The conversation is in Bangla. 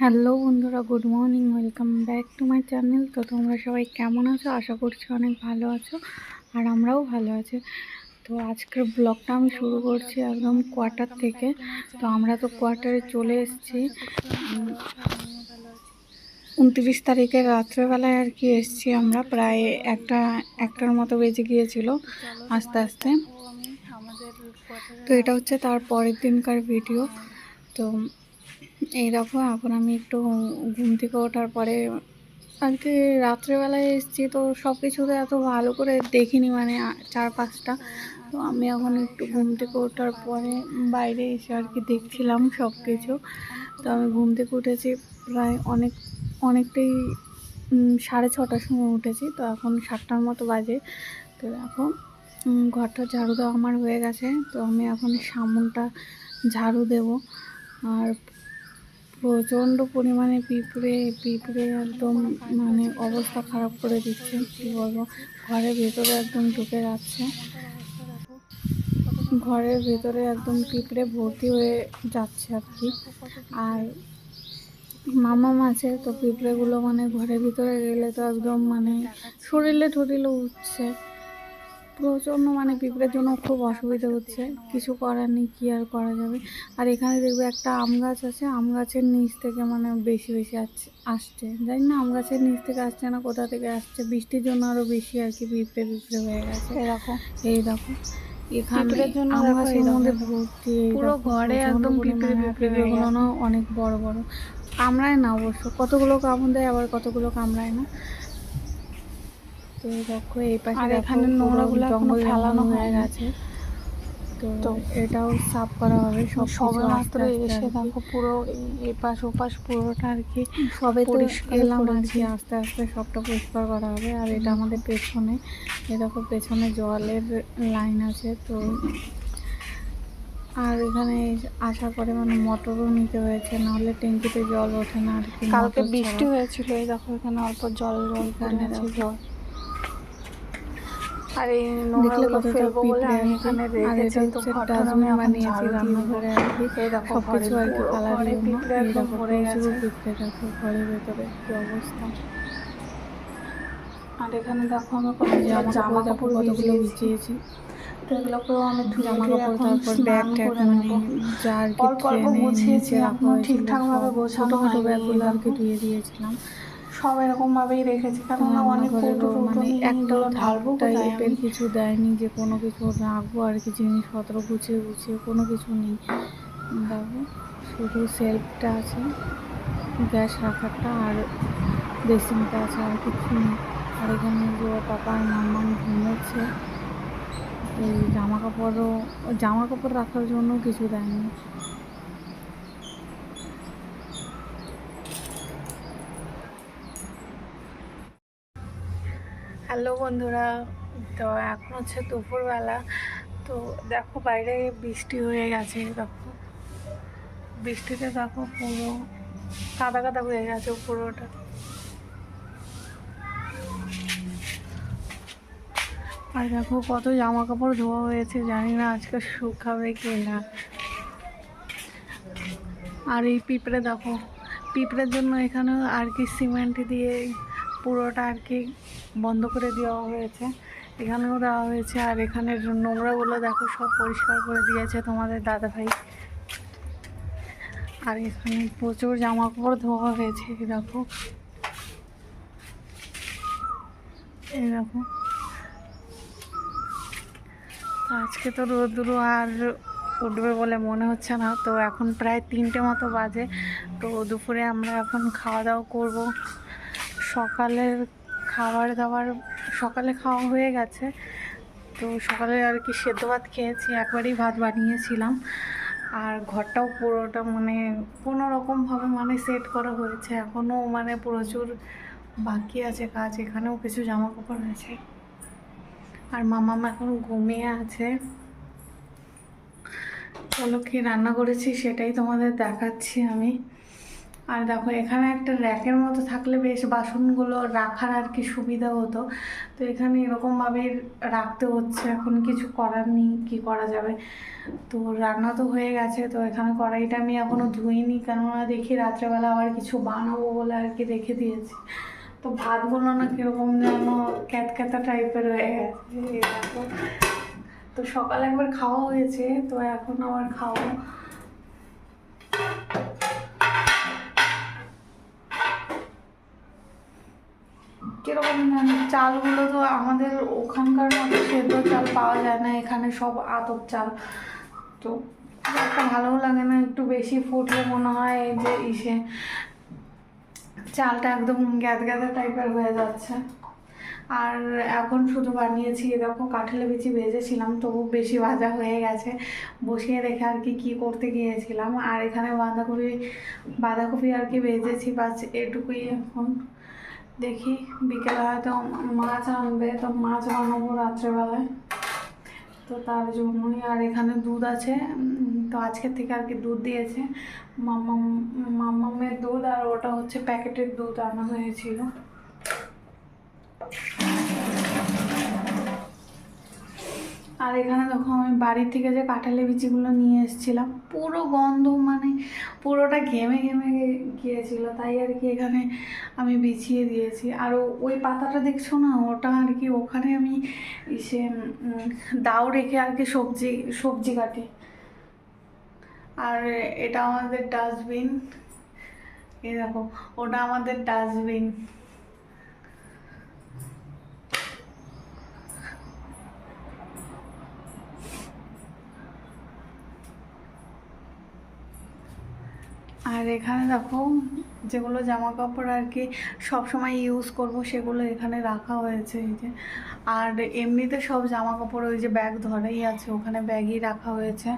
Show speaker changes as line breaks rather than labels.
হ্যালো বন্ধুরা, good morning, welcome back to my channel. তো তোমরা সবাই কেমন আছো? আশা করছি অনেক ভালো আছো আর আমরাও ভালো আছি। তো আজকের ব্লগটা আমি শুরু করছি একদম কোয়ার্টার থেকে। তো আমরা তো কোয়ার্টারে চলে এসেছি। উনত্রিশ তারিখে রাত্রেবেলায় আর কি এসেছি আমরা। প্রায় একটা, একটার মতো বেজে গিয়েছিল আস্তে আস্তে। তো এটা হচ্ছে তার পরের দিনকার ভিডিও। তো এই দেখো, এখন আমি একটু ঘুম থেকে ওঠার পরে আর কি রাত্রেবেলায় এসেছি, তো সব কিছুতে এত ভালো করে দেখিনি মানে আ- চারপাশটা। তো আমি এখন একটু ঘুম থেকে ওঠার পরে বাইরে এসে আর কি দেখছিলাম সব কিছু তো আমি ঘুম থেকে উঠেছি প্রায় অনেক, অনেকটাই সাড়ে ছটার সময় উঠেছি, তো এখন সাতটার মতো বাজে। তো এখন ঘরটা ঝাড়ু দেওয়া আমার হয়ে গেছে, তো আমি এখন সামনটা ঝাড়ু দেব। আর প্রচণ্ড পরিমাণে পিঁপড়ে পিঁপড়ে একদম মানে অবস্থা খারাপ করে দিচ্ছে, কী বলব? ঘরের ভেতরে একদম ঢুকে যাচ্ছে। ঘরের ভেতরে একদম পিঁপড়ে ভর্তি হয়ে যাচ্ছে আর কি। আর মামাম আছে তো পিঁপড়েগুলো মানে ঘরের ভিতরে গেলে তো একদম মানে শরীরে ঠরিলে উঠছে। প্রচণ্ড মানে পিঁপড়ের জন্য খুব অসুবিধা হচ্ছে। কিছু করার নেই কী আর করা যাবে? আর এখানে দেখবে একটা আম গাছ আছে আম গাছের নিচ থেকে মানে বেশি বেশি আসছে আসছে। জানি না আম গাছের নিচ থেকে আসছে না কোথা থেকে আসছে বৃষ্টির জন্য আরও বেশি আর কি পিঁপড়ে পিঁপড়ে হয়ে গেছে।
এরকম।
এই দেখো এখানে আম গাছের মধ্যে ভর্তি
পুরো ঘরে একদম পিঁপড়ে হয়ে
পিঁপড়েগুলো না অনেক বড় বড়। কামড়ায় না অবশ্য কতগুলো কামড় দেয় আবার কতগুলো কামড়ায় না। তো দেখো এই পাশে
আর এখানে নোংরাগুলো
এখনও
ফেলানো
হয়ে গেছে। তো এটাও সাফ করা হবে সব
সবে মাত্র এসে দেখো পুরো এই ওপাশ পুরোটা আর কি
সবে
পরিষ্কার করেছি।
আস্তে আস্তে সবটা পরিষ্কার করা হবে। আর এটা আমাদের পেছনে দেখো পেছনে জলের লাইন আছে তো আর এখানে আশা করে মানে মোটরও নিতে হয়েছে নাহলে ট্যাঙ্কিতে জল ওঠে না আর কি
কালকে বৃষ্টি হয়েছিল এই দেখো এখানে অল্প জল জল। জল। আর এই নোংরাগুলো ফেলব বলে আমি এখানে রেখেছি তো ঘরটা আমি
বানিয়েছি। রান্নাঘরে আর কি
এই দেখো
সব কিছু আর কি
ঘরে পিঁপড়ে একদম ভরে গেছে।
পিঁপড়ে দেখো ঘরের ভেতরে কি অবস্থা
আর এখানে দেখো আমি কত
জামা
জামা
কাপড় কতগুলো বিছিয়েছি
তো এগুলোকেও আমি ধুয়ে এখন স্নান করে
মানে
নেব।
যা আর কি
অল্প অল্প গুছিয়েছি,
এখনও
ঠিকঠাকভাবে গোছানো হয়নি,
ব্যাগগুলো আর কি। ধুয়ে দিয়েছিলাম
সব এরকম ভাবেই রেখেছি কারণ অনেক
মানে
ঢালবো
টাইপের কিছু দেয়নি যে কোনো কিছু রাখব আর কি জিনিসপত্র গুছিয়ে গুছিয়ে কোনো কিছু নেই। দেখো শুধু সেলফটা আছে গ্যাস রাখারটা আর বেসিনটা আছে আর কিছু নেই। আর এখানে যে পাপা ঘুমোচ্ছে এই জামা কাপড়ও জামা কাপড় রাখার জন্য কিছু দেয়নি।
হ্যালো বন্ধুরা, তো এখন হচ্ছে দুপুরবেলা। তো দেখো বাইরে বৃষ্টি হয়ে গেছে, দেখো। বৃষ্টিতে দেখো পুরো কাদা কাদা হয়ে গেছে পুরোটা। আর দেখো কত জামা কাপড় ধোয়া হয়েছে, জানি না আজকে শুকাবে কি না। আর এই পিঁপড়ে দেখো, পিঁপড়ের জন্য এখানে আর কি সিমেন্ট দিয়ে পুরোটা আর কি বন্ধ করে দেওয়া হয়েছে। এখানেও দেওয়া হয়েছে আর এখানের নোংরাগুলো দেখো সব পরিষ্কার করে দিয়েছে তোমাদের দাদা ভাই। আর এখানে প্রচুর জামা কাপড় ধোয়া হয়েছে দেখো। এই দেখো। আজকে তো রোদ্রু আর উঠবে বলে মনে হচ্ছে না। তো এখন প্রায় তিনটে মতো বাজে। তো দুপুরে আমরা এখন খাওয়া দাওয়া করব। সকালের খাবার দাবার সকালে খাওয়া হয়ে গেছে। তো সকালে আর কি সেদ্ধ ভাত খেয়েছি, একবারই ভাত বানিয়েছিলাম। আর ঘরটাও পুরোটা মানে কোনো রকমভাবে মানে সেট করা হয়েছে। এখনও মানে প্রচুর বাকি আছে কাজ, এখানেও কিছু জামা কাপড় আছে। আর মামাম এখন ঘুমিয়ে আছে। চলো কি রান্না করেছি সেটাই তোমাদের দেখাচ্ছি আমি।
আর দেখো, এখানে একটা র্যাকের মতো থাকলে বেশ বাসনগুলো রাখার আর কি সুবিধা হতো। তো এখানে এরকমভাবে রাখতে হচ্ছে, এখন কিছু করার নেই, কী করা যাবে? তো রান্না তো হয়ে গেছে, তো এখানে কড়াইটা আমি এখনও ধুইনি, কেননা দেখি রাত্রেবেলা আবার কিছু বানাবো বলে আর কি রেখে দিয়েছি। তো ভাতগুলো না কীরকম যেন ক্যাতক্যাতা টাইপের হয়ে গেছে দেখো। তো সকালে একবার খাওয়া হয়েছে, তো এখন আবার খাওয়া কীরকম জানি চালগুলো তো আমাদের ওখানকার মতো সেদ্ধ চাল পাওয়া যায় না, এখানে সব আতপ চাল। তো একটা ভালোও লাগে না, একটু বেশি ফুটলে মনে হয় এই যে ইসে চালটা একদম গ্যাদ গ্যাদা টাইপের হয়ে যাচ্ছে। আর এখন শুধু বানিয়েছি দেখো কাঁঠালে বিচি ভেজেছিলাম, তবু বেশি ভাজা হয়ে গেছে। বসিয়ে রেখে আর কি, কী করতে গিয়েছিলাম। আর এখানে বাঁধাকপি বাঁধাকপি আর কি ভেজেছি, বাস এটুকুই এখন। দেখি, বিকেলে হয়তো মাছ আনবে, তো মাছ বানাবো রাত্রেবেলায়। তো তার জন্যই আর এখানে দুধ আছে। তো আজকের থেকে আর কি দুধ দিয়েছে। মাম্মাম, মাম্মামের দুধ আর ওটা হচ্ছে প্যাকেটের দুধ আনা হয়েছিল। আর এখানে দেখো আমি বাড়ির থেকে যে কাঁঠালি বিচিগুলো নিয়ে এসেছিলাম, পুরো গন্ধ মানে পুরোটা ঘেমে ঘেমে গিয়েছিল, তাই আর কি এখানে আমি বিছিয়ে দিয়েছি। আর ওই পাতাটা দেখছ না? ওটা আর কি ওখানে আমি সে দাও রেখে আর কি সবজি সবজি কাটি। আর এটা আমাদের ডাস্টবিন। এই দেখো, ওটা আমাদের ডাস্টবিন। আর এখানে দেখো যেগুলো জামা কাপড় আর কি সবসময় ইউজ করব, সেগুলো এখানে রাখা হয়েছে এই যে। আর এমনিতে সব জামা কাপড় ওই যে ব্যাগ ধরেই আছে, ওখানে ব্যাগই রাখা হয়েছে।